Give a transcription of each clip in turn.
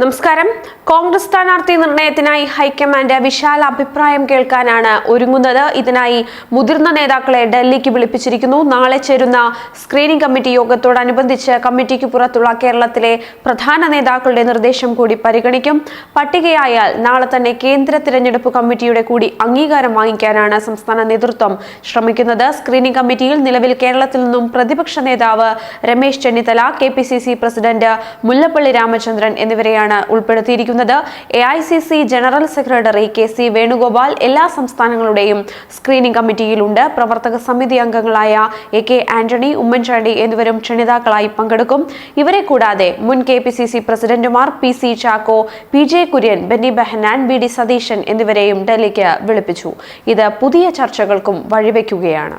നമസ്കാരം. കോൺഗ്രസ് സ്ഥാനാർത്ഥി നിർണയത്തിനായി ഹൈക്കമാൻഡ് വിശാല അഭിപ്രായം കേൾക്കാനാണ് ഒരുങ്ങുന്നത്. ഇതിനായി മുതിർന്ന നേതാക്കളെ ഡൽഹിക്ക് വിളിപ്പിച്ചിരിക്കുന്നു. നാളെ ചേരുന്ന സ്ക്രീനിംഗ് കമ്മിറ്റി യോഗത്തോടനുബന്ധിച്ച് കമ്മിറ്റിക്ക് പുറത്തുള്ള കേരളത്തിലെ പ്രധാന നേതാക്കളുടെ നിർദ്ദേശം കൂടി പരിഗണിക്കും. പട്ടികയായാൽ നാളെ തന്നെ കേന്ദ്ര തിരഞ്ഞെടുപ്പ് കമ്മിറ്റിയുടെ കൂടി അംഗീകാരം വാങ്ങിക്കാനാണ് സംസ്ഥാന നേതൃത്വം ശ്രമിക്കുന്നത്. സ്ക്രീനിംഗ് കമ്മിറ്റിയിൽ നിലവിൽ കേരളത്തിൽ നിന്നും പ്രതിപക്ഷ നേതാവ് രമേശ് ചെന്നിത്തല കെ പ്രസിഡന്റ് മുല്ലപ്പള്ളി രാമചന്ദ്രൻ എന്നിവരെയാണ് ഉൾപ്പെടുത്തിയിരിക്കുന്നത്. A general secretary K C Venugopal എല്ലാ സംസ്ഥാനങ്ങളുടെയും സ്ക്രീനിംഗ് കമ്മിറ്റിയിലുണ്ട് പ്രവർത്തക സമിതി അംഗങ്ങളായ എ കെ ആന്റണി ഉമ്മൻചാണ്ടി എന്നിവരും ക്ഷണിതാക്കളായി പങ്കെടുക്കും. ഇവരെ കൂടാതെ മുൻ കെ പി സി സി പ്രസിഡന്റുമാർ P C Chacko P J Kurien Benny Behanan B D Satheesan എന്നിവരെയും ഡൽഹിക്ക് വിളിപ്പിച്ചു. ഇത് പുതിയ ചർച്ചകൾക്കും വഴിവെക്കുകയാണ്.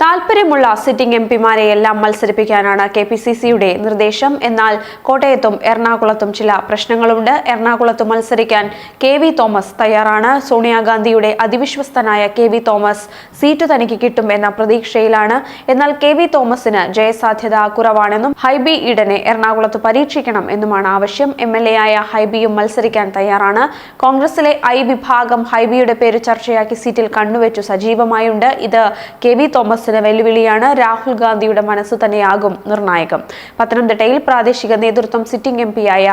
താൽപ്പര്യമുള്ള സിറ്റിംഗ് എം പിമാരെയെല്ലാം മത്സരിപ്പിക്കാനാണ് കെ പി സി സിയുടെ നിർദ്ദേശം. എന്നാൽ കോട്ടയത്തും എറണാകുളത്തും ചില പ്രശ്നങ്ങളുണ്ട്. എറണാകുളത്ത് മത്സരിക്കാൻ കെ വി തോമസ് തയ്യാറാണ്. സോണിയാഗാന്ധിയുടെ അതിവിശ്വസ്തനായ കെ വി തോമസ് സീറ്റ് തനിക്ക് കിട്ടും എന്ന പ്രതീക്ഷയിലാണ്. എന്നാൽ കെ വി തോമസിന് ജയസാധ്യത കുറവാണെന്നും ഹൈബി ഈഡനെ എറണാകുളത്ത് പരീക്ഷിക്കണം എന്നുമാണ് ആവശ്യം. എം എൽ എ ആയ ഹൈബിയും മത്സരിക്കാൻ തയ്യാറാണ്. കോൺഗ്രസിലെ ഐ വിഭാഗം ഹൈബിയുടെ പേര് ചർച്ചയാക്കി സീറ്റിൽ കണ്ണുവെച്ചു സജീവമായുണ്ട്. ഇത് കെ വി തോമസിന് വെല്ലുവിളിയാണ് രാഹുൽ ഗാന്ധിയുടെ മനസ്സ് തന്നെയാകും നിർണായകം. പത്തനംതിട്ടയിൽ പ്രാദേശിക നേതൃത്വം സിറ്റിംഗ് എം പിയായ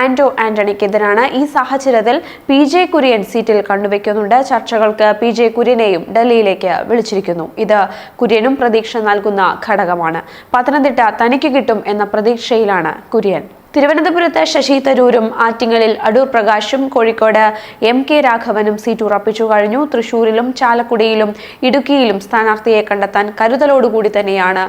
ആന്റോ ആന്റണിക്കെതിരാണ് ഈ സാഹചര്യത്തിൽ പി ജെ കുര്യൻ സീറ്റിൽ കണ്ടുവയ്ക്കുന്നുണ്ട് ചർച്ചകൾക്ക് പി ജെ കുര്യനെയും ഡൽഹിയിലേക്ക് വിളിച്ചിരിക്കുന്നു. ഇത് കുര്യനും പ്രതീക്ഷ നൽകുന്ന ഘടകമാണ്. പത്തനംതിട്ട തനിക്ക് കിട്ടും എന്ന പ്രതീക്ഷയിലാണ് കുര്യൻ. തിരുവനന്തപുരത്ത് ശശി തരൂരും ആറ്റിങ്ങലിൽ അടൂർ പ്രകാശും കോഴിക്കോട് എം കെ രാഘവനും സീറ്റ് ഉറപ്പിച്ചു കഴിഞ്ഞു. തൃശൂരിലും ചാലക്കുടിയിലും ഇടുക്കിയിലും സ്ഥാനാർത്ഥിയെ കണ്ടെത്താൻ കരുതലോടുകൂടി തന്നെയാണ്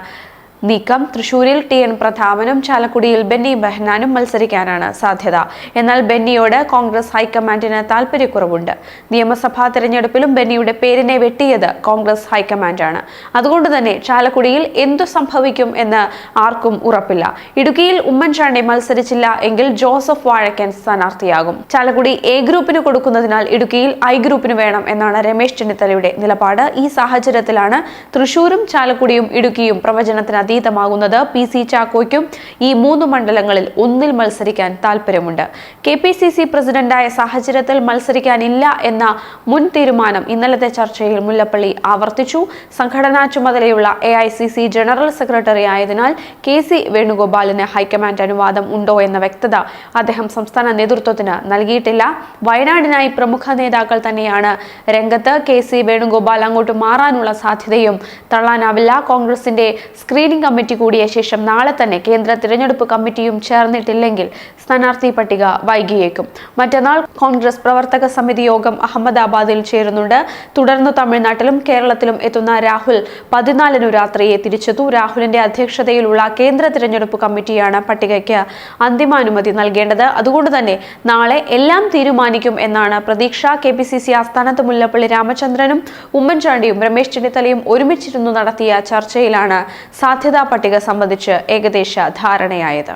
നീക്കം തൃശൂരിൽ ടി എൻ പ്രതാപനും ചാലക്കുടിയിൽ ബെന്നി ബെഹനാനും മത്സരിക്കാനാണ് സാധ്യത. എന്നാൽ ബെന്നിയോട് കോൺഗ്രസ് ഹൈക്കമാൻഡിന് താൽപര്യക്കുറവുണ്ട്. നിയമസഭാ തെരഞ്ഞെടുപ്പിലും ബെന്നിയുടെ പേരിനെ വെട്ടിയത് കോൺഗ്രസ് ഹൈക്കമാൻഡാണ്. അതുകൊണ്ട് തന്നെ ചാലക്കുടിയിൽ എന്തു സംഭവിക്കും എന്ന് ആർക്കും ഉറപ്പില്ല. ഇടുക്കിയിൽ ഉമ്മൻചാണ്ടി മത്സരിച്ചില്ല എങ്കിൽ ജോസഫ് വാഴക്കൻ സ്ഥാനാർത്ഥിയാകും. ചാലക്കുടി എ ഗ്രൂപ്പിന് കൊടുക്കുന്നതിനാൽ ഇടുക്കിയിൽ ഐ ഗ്രൂപ്പിന് വേണം എന്നാണ് രമേശ് ചെന്നിത്തലയുടെ നിലപാട്. ഈ സാഹചര്യത്തിലാണ് തൃശൂരും ചാലക്കുടിയും ഇടുക്കിയും പ്രവചനത്തിന് അതീതമാകുന്നത് പി സി ചാക്കോയ്ക്കും ഈ മൂന്ന് മണ്ഡലങ്ങളിൽ ഒന്നിൽ മത്സരിക്കാൻ താല്പര്യമുണ്ട് കെ പി സി സി പ്രസിഡന്റായ സാഹചര്യത്തിൽ മത്സരിക്കാനില്ല എന്ന മുൻ തീരുമാനം ഇന്നലത്തെ ചർച്ചയിൽ മുല്ലപ്പള്ളി ആവർത്തിച്ചു. സംഘടനാ ചുമതലയുള്ള A I C C general secretary ആയതിനാൽ കെ സി വേണുഗോപാലിന് ഹൈക്കമാൻഡ് അനുവാദം ഉണ്ടോ എന്ന വ്യക്തത അദ്ദേഹം സംസ്ഥാന നേതൃത്വത്തിന് നൽകിയിട്ടില്ല. വയനാടിനായി പ്രമുഖ നേതാക്കൾ തന്നെയാണ് രംഗത്ത്. കെ സി വേണുഗോപാൽ അങ്ങോട്ട് മാറാനുള്ള സാധ്യതയും തള്ളാനാവില്ല. കോൺഗ്രസിന്റെ സ്ക്രീനിംഗ് കമ്മിറ്റി കൂടിയ ശേഷം നാളെ തന്നെ കേന്ദ്ര തിരഞ്ഞെടുപ്പ് കമ്മിറ്റിയും ചേർന്നിട്ടില്ലെങ്കിൽ സ്ഥാനാർത്ഥി പട്ടിക വൈകിയേക്കും. മറ്റന്നാൾ കോൺഗ്രസ് പ്രവർത്തക സമിതി യോഗം അഹമ്മദാബാദിൽ ചേരുന്നുണ്ട്. തുടർന്ന് തമിഴ്നാട്ടിലും കേരളത്തിലും എത്തുന്ന രാഹുൽ പതിനാലിനു രാത്രിയെ തിരിച്ചെത്തു. രാഹുലിന്റെ അധ്യക്ഷതയിലുള്ള കേന്ദ്ര തിരഞ്ഞെടുപ്പ് കമ്മിറ്റിയാണ് പട്ടികയ്ക്ക് അന്തിമാനുമതി നൽകേണ്ടത്. അതുകൊണ്ട് തന്നെ നാളെ എല്ലാം തീരുമാനിക്കും എന്നാണ് പ്രതീക്ഷ. കെ പി സി സി ആസ്ഥാനത്ത് മുല്ലപ്പള്ളി രാമചന്ദ്രനും ഉമ്മൻചാണ്ടിയും രമേശ് ചെന്നിത്തലയും ഒരുമിച്ചിരുന്നു നടത്തിയ ചർച്ചയിലാണ് സാധ്യതാ പട്ടിക സംബന്ധിച്ച് ഏകദേശ ധാരണയായത്